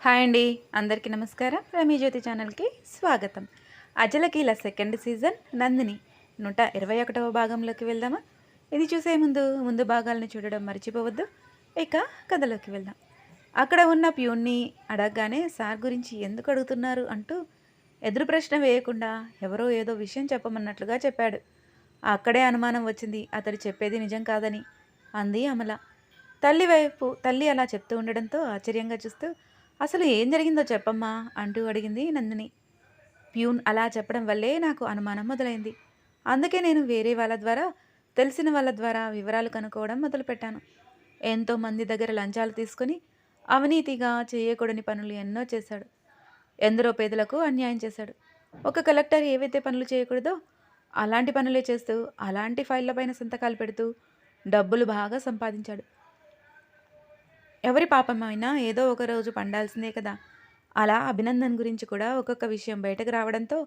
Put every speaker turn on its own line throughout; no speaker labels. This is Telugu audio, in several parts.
హాయ్ అండి. అందరికీ నమస్కారం. రమీ జ్యోతి ఛానల్కి స్వాగతం. అజలకీల సెకండ్ సీజన్ నందిని. నూట ఇరవై ఒకటవ భాగంలోకి వెళ్దామా? ఇది చూసే ముందు ముందు భాగాలను చూడడం మర్చిపోవద్దు. ఇక కథలోకి వెళ్దాం. అక్కడ ఉన్న ప్యూన్ని అడగగానే సార్ గురించి ఎందుకు అడుగుతున్నారు? అంటూ ఎదురు ప్రశ్న వేయకుండా ఎవరో ఏదో విషయం చెప్పమన్నట్లుగా చెప్పాడు. అక్కడే అనుమానం వచ్చింది. అతడు చెప్పేది నిజం కాదని అంది అమల. తల్లి వైపు తల్లి అలా చెప్తూ ఉండడంతో ఆశ్చర్యంగా చూస్తూ అసలు ఏం జరిగిందో చెప్పమ్మా అంటూ అడిగింది నందిని. ప్యూన్ అలా చెప్పడం వల్లే నాకు అనుమానం మొదలైంది. అందుకే నేను వేరే వాళ్ళ ద్వారా తెలిసిన వాళ్ళ ద్వారా వివరాలు కనుక్కోవడం మొదలుపెట్టాను. ఎంతో మంది దగ్గర లంచాలు తీసుకొని అవినీతిగా చేయకూడని పనులు ఎన్నో చేశాడు. ఎందరో పేదలకు అన్యాయం చేశాడు. ఒక కలెక్టర్ ఏవైతే పనులు చేయకూడదో అలాంటి పనులే చేస్తూ అలాంటి ఫైళ్ళపైన సంతకాలు పెడుతూ డబ్బులు బాగా సంపాదించాడు. ఎవరి పాపమైనా ఏదో ఒక రోజు పండాల్సిందే కదా. అలా అభినందన్ గురించి కూడా ఒక్కొక్క విషయం బయటకు రావడంతో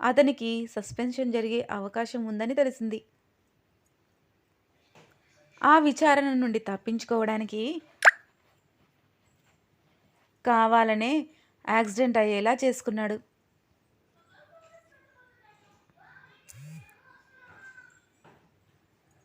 అతనికి సస్పెన్షన్ జరిగే అవకాశం ఉందని తెలిసింది. ఆ విచారణ నుండి తప్పించుకోవడానికి కావాలనే యాక్సిడెంట్ అయ్యేలా చేసుకున్నాడు.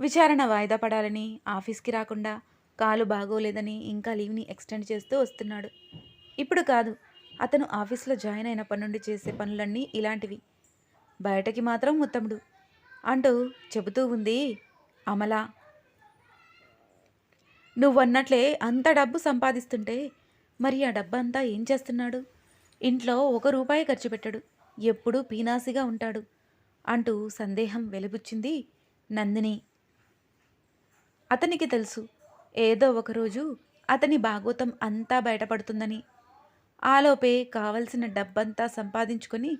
విచారణ వాయిదా పడాలని ఆఫీస్కి రాకుండా కాలు బాగోలేదని ఇంకా లీవ్ని ఎక్స్టెండ్ చేస్తూ వస్తున్నాడు. ఇప్పుడు కాదు అతను ఆఫీస్లో జాయిన్ అయినప్పటి నుండి చేసే పనులన్నీ ఇలాంటివి. బయటకి మాత్రం ఉత్తముడు. అంటూ చెబుతూ ఉంది అమల. నువ్వన్నట్లే అంత డబ్బు సంపాదిస్తుంటే మరి ఆ డబ్బంతా ఏం చేస్తున్నాడు? ఇంట్లో ఒక రూపాయి ఖర్చు పెట్టడు. ఎప్పుడూ పీనాసిగా ఉంటాడు అంటూ సందేహం వెలుబుచ్చింది నందిని. అతనికి తెలుసు ఏదో ఒకరోజు అతని భాగోతం అంతా బయటపడుతుందని. ఆలోపే కావలసిన డబ్బంతా సంపాదించుకొని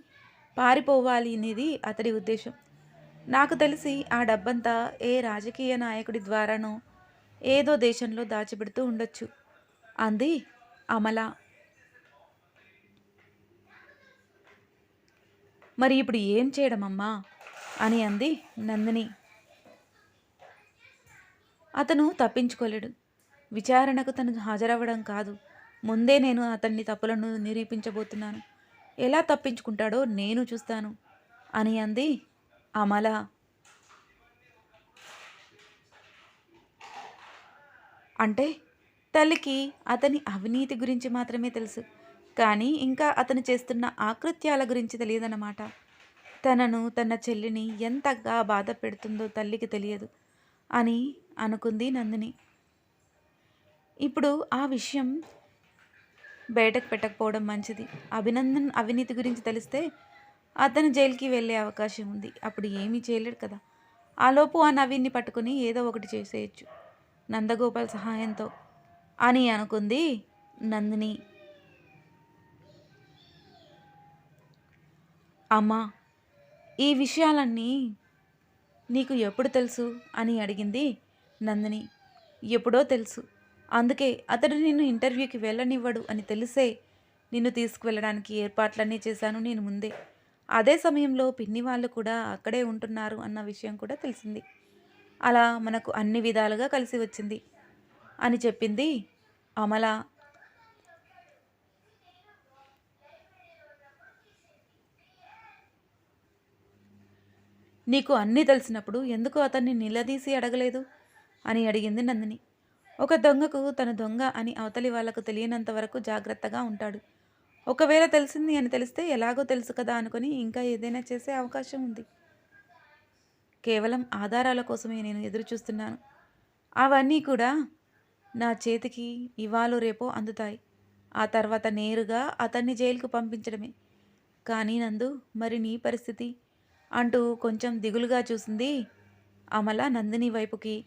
పారిపోవాలి అనేది అతడి ఉద్దేశం. నాకు తెలిసి ఆ డబ్బంతా ఏ రాజకీయ నాయకుడి ద్వారానో ఏదో దేశంలో దాచిపెడుతూ ఉండొచ్చు. అంది అమల. మరి ఇప్పుడు ఏం చేయడమమ్మా? అని అంది నందిని. అతను తప్పించుకోలేడు. విచారణకు తను హాజరవ్వడం కాదు. ముందే నేను అతన్ని తప్పులను నిరూపించబోతున్నాను. ఎలా తప్పించుకుంటాడో నేను చూస్తాను అని అంది అమల. అంటే తల్లికి అతని అవినీతి గురించి మాత్రమే తెలుసు. కానీ ఇంకా అతను చేస్తున్న ఆకృత్యాల గురించి తెలియదన్నమాట. తనను తన చెల్లిని ఎంతగా బాధ పెడుతుందో తల్లికి తెలియదు. అని అనుకుంది నందిని. ఇప్పుడు ఆ విషయం బయటకు పెట్టకపోవడం మంచిది. అభినందన్ అవినీతి గురించి తెలిస్తే అతను జైలుకి వెళ్ళే అవకాశం ఉంది. అప్పుడు ఏమీ చేయలేడు కదా. ఆలోపు ఆ నవీన్ని పట్టుకుని ఏదో ఒకటి చేసేయచ్చు. నందగోపాల్ సహాయంతో అని అనుకుంది నందిని. అమ్మా ఈ విషయాలన్నీ నీకు ఎప్పుడు తెలుసు? అని అడిగింది నందిని. ఎప్పుడో తెలుసు. అందుకే అతడు నిన్ను ఇంటర్వ్యూకి వెళ్ళనివ్వడు అని తెలిసే నిన్ను తీసుకువెళ్ళడానికి ఏర్పాట్లన్నీ చేశాను నేను ముందే. అదే సమయంలో పిన్ని వాళ్ళు కూడా అక్కడే ఉంటున్నారు అన్న విషయం కూడా తెలిసింది. అలా మనకు అన్ని విధాలుగా కలిసి వచ్చింది అని చెప్పింది అమల. నీకు అన్నీ తెలిసినప్పుడు ఎందుకు అతన్ని నిలదీసి అడగలేదు? అని అడిగింది నందిని. ఒక దొంగకు తన దొంగ అని అవతలి వాళ్ళకు తెలియనంత వరకు జాగ్రత్తగా ఉంటాడు. ఒకవేళ తెలిసింది అని తెలిస్తే ఎలాగో తెలుసు కదా అనుకుని ఇంకా ఏదైనా చేసే అవకాశం ఉంది. కేవలం ఆధారాల కోసమే నేను ఎదురు చూస్తున్నాను అవన్నీ కూడా నా చేతికి ఇవాళ రేపో అందుతాయి. ఆ తర్వాత నేరుగా అతన్ని జైలుకు పంపించడమే. కానీ నందు మరి నీ పరిస్థితి? అంటూ కొంచెం దిగులుగా చూసింది అమల నందిని వైపుకి.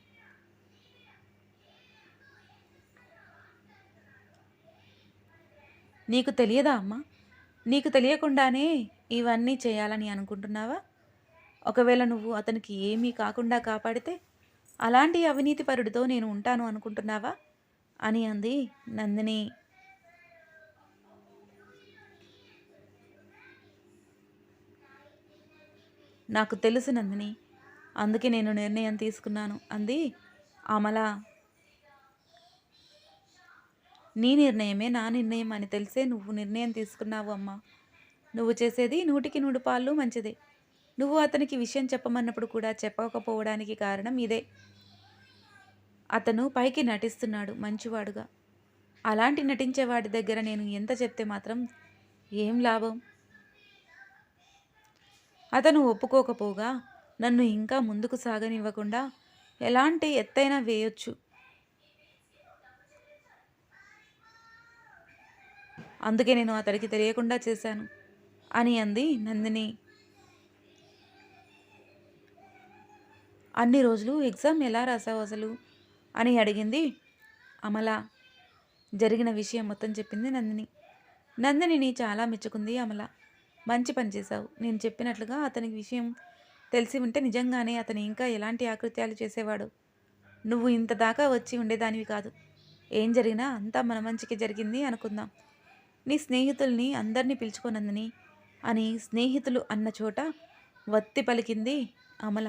నీకు తెలియదా అమ్మా? నీకు తెలియకుండానే ఇవన్నీ చేయాలని అనుకుంటున్నావా? ఒకవేళ నువ్వు అతనికి ఏమీ కాకుండా కాపాడితే అలాంటి అవినీతి పరుడితో నేను ఉంటాను అనుకుంటున్నావా? అని అంది నందిని. నాకు తెలుసు నందిని. అందుకే నేను నిర్ణయం తీసుకున్నాను. అంది అమల నీ నిర్ణయమే నా నిర్ణయం అని తెలిసే నువ్వు నిర్ణయం తీసుకున్నావు అమ్మా. నువ్వు చేసేది నూటికి నూడు పాళ్ళు మంచిదే. నువ్వు అతనికి విషయం చెప్పమన్నప్పుడు కూడా చెప్పకపోవడానికి కారణం ఇదే. అతను పైకి నటిస్తున్నాడు మంచివాడుగా. అలాంటి నటించేవాడి దగ్గర నేను ఎంత చెప్తే మాత్రం ఏం లాభం? అతను ఒప్పుకోకపోగా నన్ను ఇంకా ముందుకు సాగనివ్వకుండా ఎలాంటి ఎత్తైనా వేయొచ్చు. అందుకే నేను అతడికి తెలియకుండా చేశాను అని అంది నందిని. అన్ని రోజులు ఎగ్జామ్ ఎలా రాసావు అసలు? అని అడిగింది అమల. జరిగిన విషయం మొత్తం చెప్పింది నందిని. నందినిని చాలా మెచ్చుకుంది అమల. మంచి పని చేశావు. నేను చెప్పినట్లుగా అతనికి విషయం తెలిసి ఉంటే నిజంగానే అతను ఇంకా ఎలాంటి ఆకృత్యాలు చేసేవాడు? నువ్వు ఇంత దాకా వచ్చి ఉండేదానివి కాదు. ఏం జరిగినా అంతా మన మంచికి జరిగింది అనుకుందాం. నీ స్నేహితుల్ని అందరినీ పిలుచుకోనందని అని స్నేహితులు అన్న చోట వత్తి పలికింది అమల.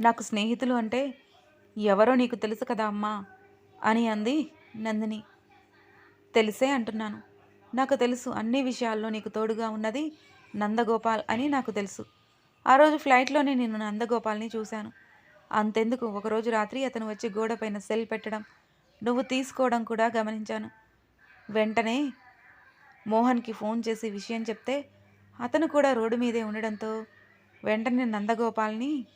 నాకు స్నేహితులు అంటే ఎవరో నీకు తెలుసు కదా అమ్మా? అని అంది నందిని. తెలిసే అంటున్నాను. నాకు తెలుసు అన్ని విషయాల్లో నీకు తోడుగా ఉన్నది నందగోపాల్ అని నాకు తెలుసు. ఆ రోజు ఫ్లైట్లోనే నేను నందగోపాల్ని చూశాను. అంతెందుకు? ఒకరోజు రాత్రి అతను వచ్చి గోడ పైన సెల్ పెట్టడం నువ్వు తీసుకోవడం కూడా గమనించాను. వెంటనే మోహన్కి ఫోన్ చేసి విషయం చెప్తే అతను కూడా రోడ్డు మీదే ఉండడంతో వెంటనే నందగోపాల్ని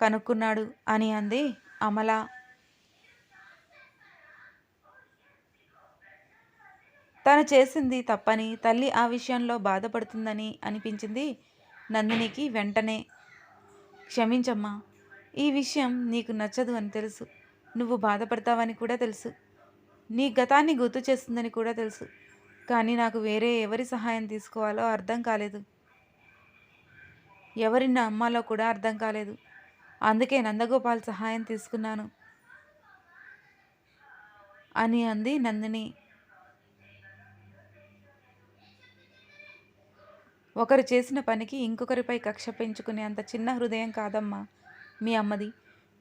కనుక్కున్నాడు అని అంది అమల. తను చేసింది తప్పని తల్లి ఆ విషయంలో బాధపడుతుందని అనిపించింది నందినికి వెంటనే. క్షమించమ్మా ఈ విషయం నీకు నచ్చదు అని తెలుసు. నువ్వు బాధపడతావని కూడా తెలుసు. నీ గతాన్ని గుర్తు చేస్తుందని కూడా తెలుసు. కానీ నాకు వేరే ఎవరి సహాయం తీసుకోవాలో అర్థం కాలేదు. ఎవరిని నమ్మాలో కూడా అర్థం కాలేదు. అందుకే నందగోపాల్ సహాయం తీసుకున్నాను అని అంది నందిని. ఒకరు చేసిన పనికి ఇంకొకరిపై కక్ష పెంచుకునే అంత చిన్న హృదయం కాదమ్మా మీ అమ్మది.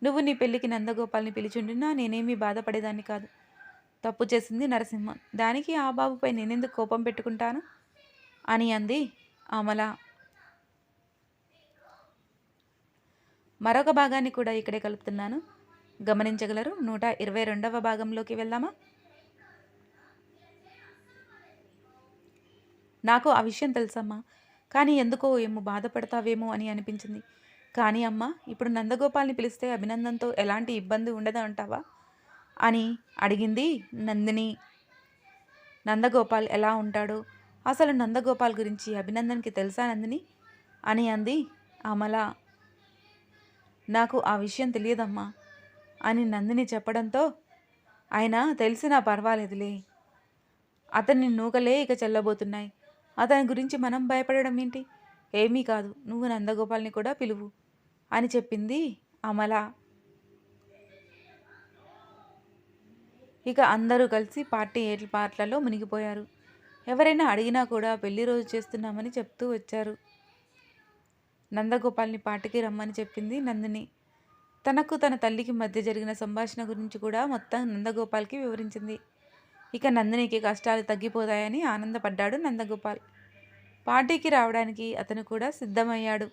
నువ్వు నీ పెళ్ళికి నందగోపాల్ని పిలిచుండినా నేనేమీ బాధపడేదాన్ని కాదు. తప్పు చేసింది నరసింహ. దానికి ఆ బాబుపై నేనెందుకు కోపం పెట్టుకుంటాను? అని అంది అమల మరొక భాగాన్ని కూడా ఇక్కడే కలుపుతున్నాను. గమనించగలరు నూట ఇరవై రెండవ భాగంలోకి వెళ్దామా? నాకు ఆ విషయం తెలుసమ్మా. కానీ ఎందుకో ఏమో బాధపడతావేమో అని అనిపించింది. కానీ అమ్మ ఇప్పుడు నందగోపాల్ని పిలిస్తే అభినందనతో ఎలాంటి ఇబ్బంది ఉండదు అంటావా? అని అడిగింది నందిని. నందగోపాల్ ఎలా ఉంటాడో? అసలు నందగోపాల్ గురించి అభినందన్కి తెలుసా నందిని? అని అంది అమల. నాకు ఆ విషయం తెలియదమ్మా అని నందిని చెప్పడంతో ఆయన తెలిసినా పర్వాలేదులే. అతన్ని నూకలే ఇక చెల్లబోతున్నాయి. అతని గురించి మనం భయపడడం ఏంటి? ఏమీ కాదు. నువ్వు నందగోపాల్ని కూడా పిలువు అని చెప్పింది అమల. ఇక అందరూ కలిసి పార్టీ ఏర్పాట్లలో మునిగిపోయారు. ఎవరైనా అడిగినా కూడా పెళ్ళి రోజు చేస్తున్నామని చెప్తూ వచ్చారు. నందగోపాల్ని పార్టీకి రమ్మని చెప్పింది నందిని. తనకు తన తల్లికి మధ్య జరిగిన సంభాషణ గురించి కూడా మొత్తం నందగోపాల్కి వివరించింది. ఇక నందినికి కష్టాలు తగ్గిపోతాయని ఆనందపడ్డాడు నందగోపాల్. పార్టీకి రావడానికి అతను కూడా సిద్ధమయ్యాడు.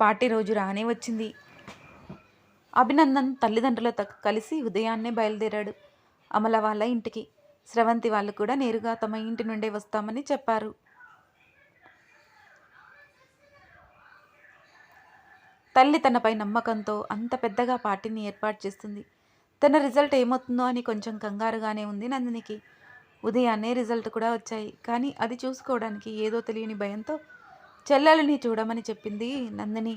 పార్టీ రోజు రానే వచ్చింది. అభినందన్ తల్లిదండ్రులతో కలిసి ఉదయాన్నే బయలుదేరాడు. అమల వాళ్ళ ఇంటికి. స్రవంతి వాళ్ళు కూడా నేరుగా తమ ఇంటి నుండే వస్తామని చెప్పారు. తల్లి తనపై నమ్మకంతో అంత పెద్దగా పార్టీని ఏర్పాటు చేస్తుంది. తన రిజల్ట్ ఏమవుతుందో అని కొంచెం కంగారుగానే ఉంది నందినికి. ఉదయాన్నే రిజల్ట్ కూడా వచ్చాయి. కానీ అది చూసుకోవడానికి ఏదో తెలియని భయంతో చెల్లెలని చూడమని చెప్పింది నందిని.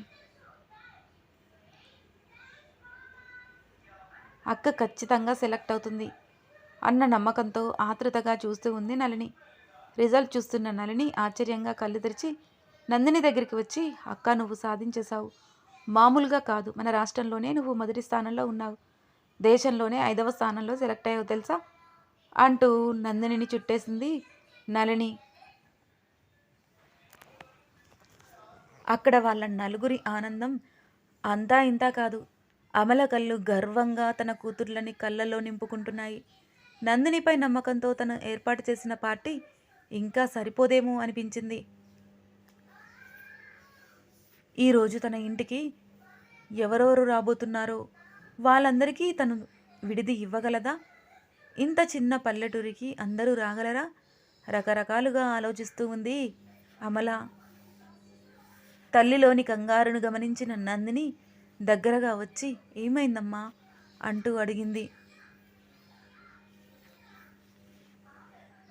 అక్క ఖచ్చితంగా సెలెక్ట్ అవుతుంది అన్న నమ్మకంతో ఆతృతగా చూస్తూ ఉంది నలిని రిజల్ట్ చూస్తున్న నలిని ఆశ్చర్యంగా కళ్ళు తెరిచి నందిని దగ్గరికి వచ్చి అక్క నువ్వు సాధించేశావు. మామూలుగా కాదు. మన రాష్ట్రంలోనే నువ్వు మొదటి స్థానంలో ఉన్నావు. దేశంలోనే ఐదవ స్థానంలో సెలెక్ట్ అయ్యావు తెలుసా? అంటూ నందినిని చుట్టేసింది నళిని. అక్కడ వాళ్ళ నలుగురి ఆనందం అంతా ఇంతా కాదు. అమల కళ్ళు గర్వంగా తన కూతుర్లని కళ్ళల్లో నింపుకుంటున్నాయి. నందినిపై నమ్మకంతో తను ఏర్పాటు చేసిన పార్టీ ఇంకా సరిపోదేమో అనిపించింది. ఈరోజు తన ఇంటికి ఎవరెవరు రాబోతున్నారో వాళ్ళందరికీ తను విడిది ఇవ్వగలదా? ఇంత చిన్న పల్లెటూరికి అందరూ రాగలరా? రకరకాలుగా ఆలోచిస్తూ ఉంది అమల. తల్లిలోని కంగారును గమనించిన నందిని దగ్గరగా వచ్చి ఏమైందమ్మా? అంటూ అడిగింది.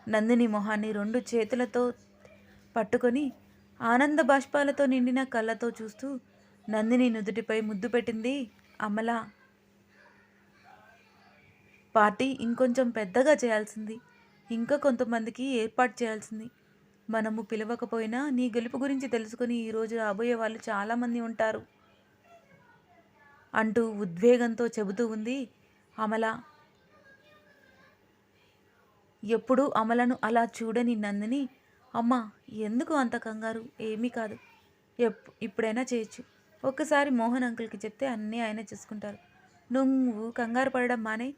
నందిని మొహాన్ని రెండు చేతులతో పట్టుకొని ఆనంద బాష్పాలతో నిండిన కళ్ళతో చూస్తూ నందిని నుదుటిపై ముద్దు పెట్టింది. అమల పార్టీ ఇంకొంచెం పెద్దగా చేయాల్సింది. ఇంకా కొంతమందికి ఏర్పాటు చేయాల్సింది. మనము పిలవకపోయినా నీ గెలుపు గురించి తెలుసుకుని ఈరోజు రాబోయే వాళ్ళు చాలామంది ఉంటారు అంటూ ఉద్వేగంతో చెబుతూ ఉంది అమల. ఎప్పుడూ అమలను అలా చూడని నందిని అమ్మా ఎందుకు అంత కంగారు? ఏమీ కాదు. ఎప్ ఇప్పుడైనా చేయొచ్చు. ఒక్కసారి మోహన్ అంకుల్కి చెప్తే అన్నీ ఆయన చూసుకుంటారు. నువ్వు కంగారు పడడం మానే.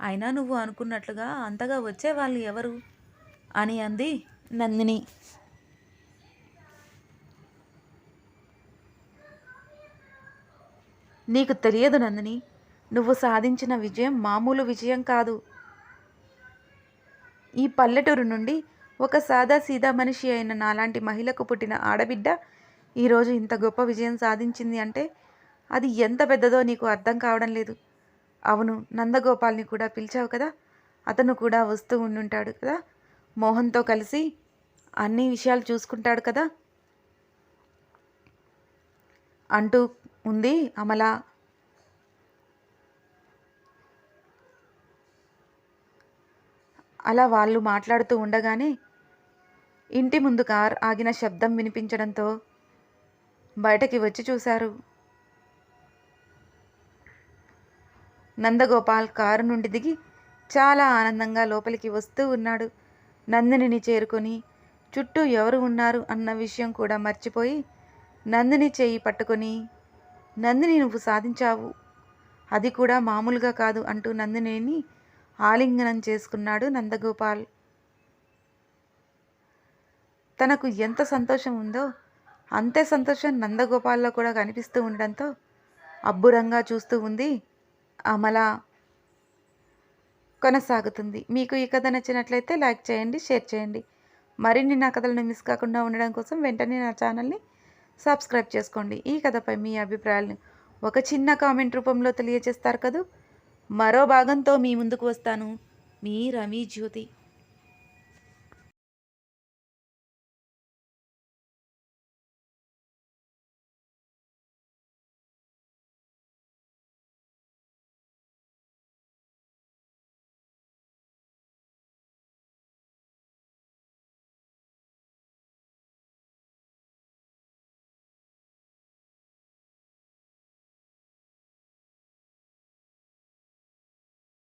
అయినా నువ్వు అనుకున్నట్లుగా అంతగా వచ్చేవాళ్ళు ఎవరు? అని అంది నందిని. నీకు తెలియదు నందిని నువ్వు సాధించిన విజయం మామూలు విజయం కాదు. ఈ పల్లెటూరు నుండి ఒక సాదా సీదా మనిషి అయిన నాలాంటి మహిళకు పుట్టిన ఆడబిడ్డ ఈరోజు ఇంత గొప్ప విజయం సాధించింది అంటే అది ఎంత పెద్దదో నీకు అర్థం కావడం లేదు. అవును నందగోపాల్ని కూడా పిలిచావు కదా? అతను కూడా వస్తూ ఉండుంటాడు కదా? మోహన్తో కలిసి అన్ని విషయాలు చూసుకుంటాడు కదా? అంటూ ఉంది అమల. అలా వాళ్ళు మాట్లాడుతూ ఉండగానే ఇంటి ముందు కార్ ఆగిన శబ్దం వినిపించడంతో బయటకి వచ్చి చూశారు. నందగోపాల్ కారు నుండి దిగి చాలా ఆనందంగా లోపలికి వస్తూ ఉన్నాడు. నందినిని చేరుకొని చుట్టూ ఎవరు ఉన్నారు? అన్న విషయం కూడా మర్చిపోయి నందిని చేయి పట్టుకొని నందిని నువ్వు సాధించావు. అది కూడా మామూలుగా కాదు అంటూ నందినిని ఆలింగనం చేసుకున్నాడు నందగోపాల్. తనకు ఎంత సంతోషం ఉందో అంతే సంతోషం నందగోపాల్లో కూడా కనిపిస్తూ ఉండడంతో అబ్బురంగా చూస్తూ ఉంది అమల. కొనసాగుతుంది. మీకు ఈ కథ నచ్చినట్లయితే లైక్ చేయండి షేర్ చేయండి. మరిన్ని నా కథలను మిస్ కాకుండా ఉండడం కోసం వెంటనే నా ఛానల్ని సబ్స్క్రైబ్ చేసుకోండి. ఈ కథపై మీ అభిప్రాయాలను ఒక చిన్న కామెంట్ రూపంలో తెలియజేస్తారు కదూ? మరో భాగంతో మీ ముందుకు వస్తాను. మీ రమీ జ్యోతి.